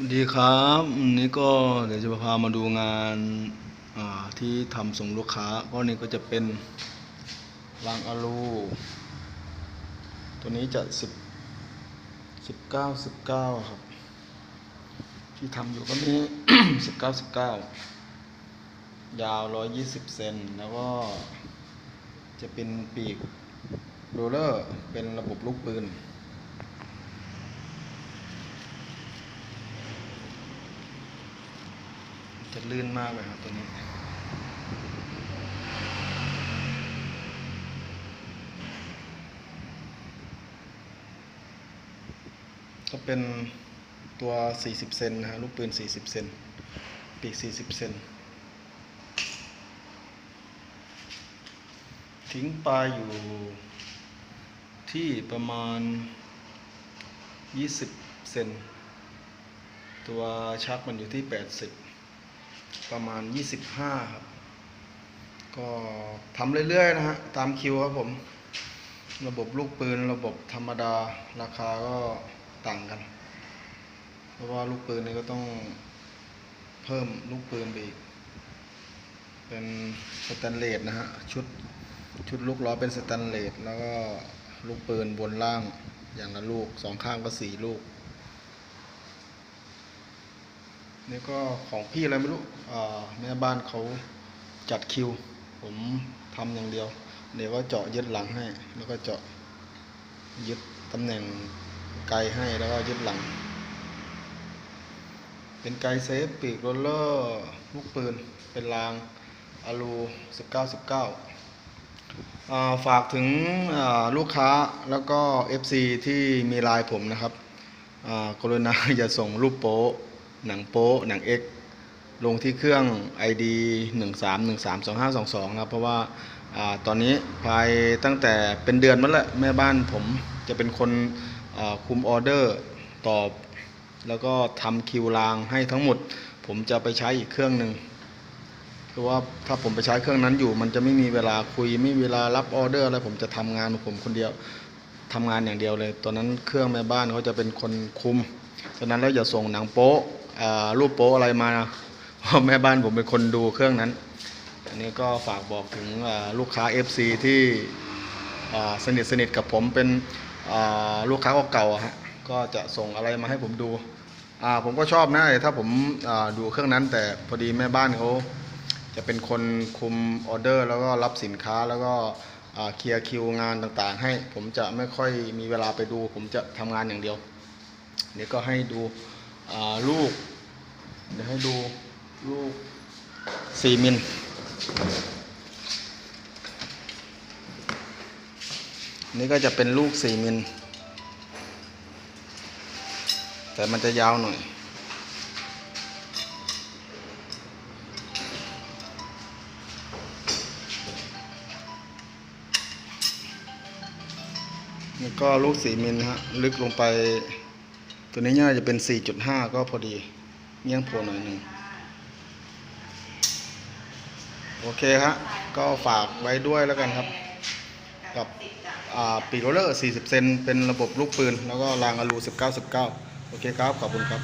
วัสดีครับวันนี้ก็เดี๋ยวจะพามาดูงานาที่ทำส่งลูกค้าก็นี่ก็จะเป็นรางอะลูตัวนี้จะสิบสิบเก้าสิบเก้าครับ ที่ทำอยู่ก็มีสิบเก้าสิบเก้ายาวร้อยยี่สิบเซนแล้วก็จะเป็นปีกโรลเลอร์เป็นระบบลูกปืน จะลื่นมากเลยครับตัวนี้ก็เป็นตัว 40 เซนนะฮะลูกปืน 40 เซน ปีก 40 เซน ทิ้งปลายอยู่ที่ประมาณ 20 เซน ตัวชักมันอยู่ที่ 80 ประมาณ 25 ครับ ก็ทำเรื่อยๆนะฮะ ตามคิวครับผม ระบบลูกปืน ระบบธรรมดา ราคาก็ต่างกัน เพราะว่าลูกปืนนี่ก็ต้องเพิ่มลูกปืนไปอีก เป็นสแตนเลสนะฮะ ชุดชุดลูกล้อเป็นสแตนเลส แล้วก็ลูกปืนบนล่างอย่างละลูกสองข้างก็สี่ลูก นี่ก็ของพี่อะไรไม่รู้แม่บ้านเขาจัดคิว ผมทำอย่างเดียว เดี๋ยวก็เจาะยึดหลังให้ แล้วก็เจาะยึดตำแหน่งไกลให้แล้วก็ยึดหลัง เป็นไกลเซฟปีกโรลเลอร์ลูกปืน เป็นรางอะลู19 19 ฝากถึงลูกค้าแล้วก็ FC ที่มีไลน์ผมนะครับกรุณาอย่าส่งรูปโป๊ะ หนังโป๊หนัง X ลงที่เครื่อง ID 13132522นะครับเพราะว่าอาตอนนี้ภายตั้งแต่เป็นเดือนมาแล้วแม่บ้านผมจะเป็นคนคุมออเดอร์ตอบ แล้วก็ทำคิวรางให้ทั้งหมด ผมจะไปใช้อีกเครื่องหนึ่งคือว่าถ้าผมไปใช้เครื่องนั้นอยู่ มันจะไม่มีเวลาคุยไม่มีเวลารับออเดอร์อะไรผมจะทำงานของผมคนเดียวทำงานอย่างเดียวเลย ตอนนั้นเครื่องแม่บ้านเขาจะเป็นคนคุมฉะนั้นแล้วอย่าส่งหนังโป๊ รูปโป๊อะไรมาเพราะแม่บ้านผมเป็นคนดูเครื่องนั้น อันนี้ก็ฝากบอกถึงลูกค้า FC ที่อ่สนิทสนิทกับผมเป็นลูกค้าเก่าๆฮะก็จะส่งอะไรมาให้ผมดูผมก็ชอบนะถ้าผมดูเครื่องนั้น แต่พอดีแม่บ้านเขาจะเป็นคนคุมออเดอร์ แล้วก็รับสินค้าแล้วก็เคลียร์คิวงานต่างๆ ให้ผมจะไม่ค่อยมีเวลาไปดู ผมจะทำงานอย่างเดียวเดี๋ยวก็ให้ดู ลูก เดี๋ยวให้ดูลูกสี่มิลนี่ก็จะเป็นลูกสี่มิลแต่มันจะยาวหน่อยนี่ก็ลูกสี่มิลฮะลึกลงไป ตัวนี้น่าจะเป็น 4.5 ก็พอดีเงี้ยงโผล่หน่อยหนึ่งโอเคฮะก็ฝากไว้ด้วยแล้วกันครับ กับปีกโรเลอร์ 40 เซนเป็นระบบลูกปืน แล้วก็รางอลู 19 19 โอเคครับ ขอบคุณครับ